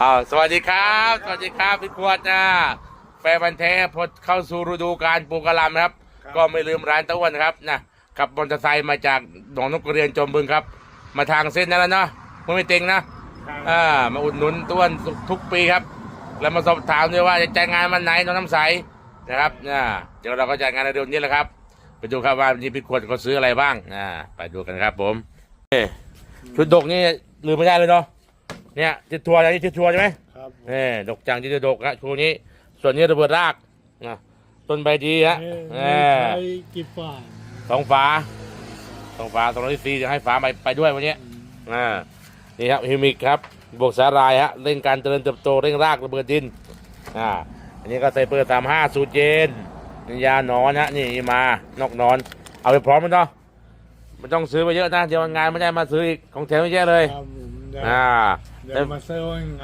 อ้าวสวัสดีครับ สวัสดีครับพี่ขวดนะแฟนบันธุ์แท้พอเข้าสู่ฤดูการปลูกกะหล่ำนะครับ ก็ไม่ลืมร้านตะวันนะครับนะขับมอเตอร์ไซค์มาจากหนองนกกระเรียนจอมบึงครับ มาทางเส้นนั้นแล้วเนาะไม่ไม่เต็งนะอ่ามาอุดหนุนต้วนทุกปีครับ แล้วมาสอบถามด้วยว่าจะจัดงานวันไหนน้องน้ำใสนะครับนะเดี๋ยวเราก็จัดงานในเดือนนี้แหละครับไปดูครับว่าวันนี้พี่ขวดเขาซื้ออะไรบ้างอ่าไปดูกันครับผมเอ้ชุดดกนี่ลืมไม่ได้เลยเนาะ เนี่ยจิตทัวร์อย่างนี้จิตทัวร์ใช่ไหมครับนี่ดอกจังที่จะดกฮะชูนี้ ส่วนนี้ระเบิดรากนะต้นใบดีฮะเอเอออใช้กี่ฝ่ายสองฝาสองฝาสองร้อยซีจะให้ฝาไปไปด้วยวันนี้อ่านี่ครับฮิวมิกครับบวกสาหรายฮะเร่งการเจริญเติบโตเร่งรากระเบิดดินอ่าอันนี้ก็ใส่เปอร์สามห้าสูตรเจนนี่ยาหนอนฮะนี่มานอกหนอน เอาไปพร้อมมันเนาะไม่ต้องซื้อไปเยอะนะเดี๋ยวงานไม่ได้มาซื้ออีกของแถมไม่แย่เลย ครับ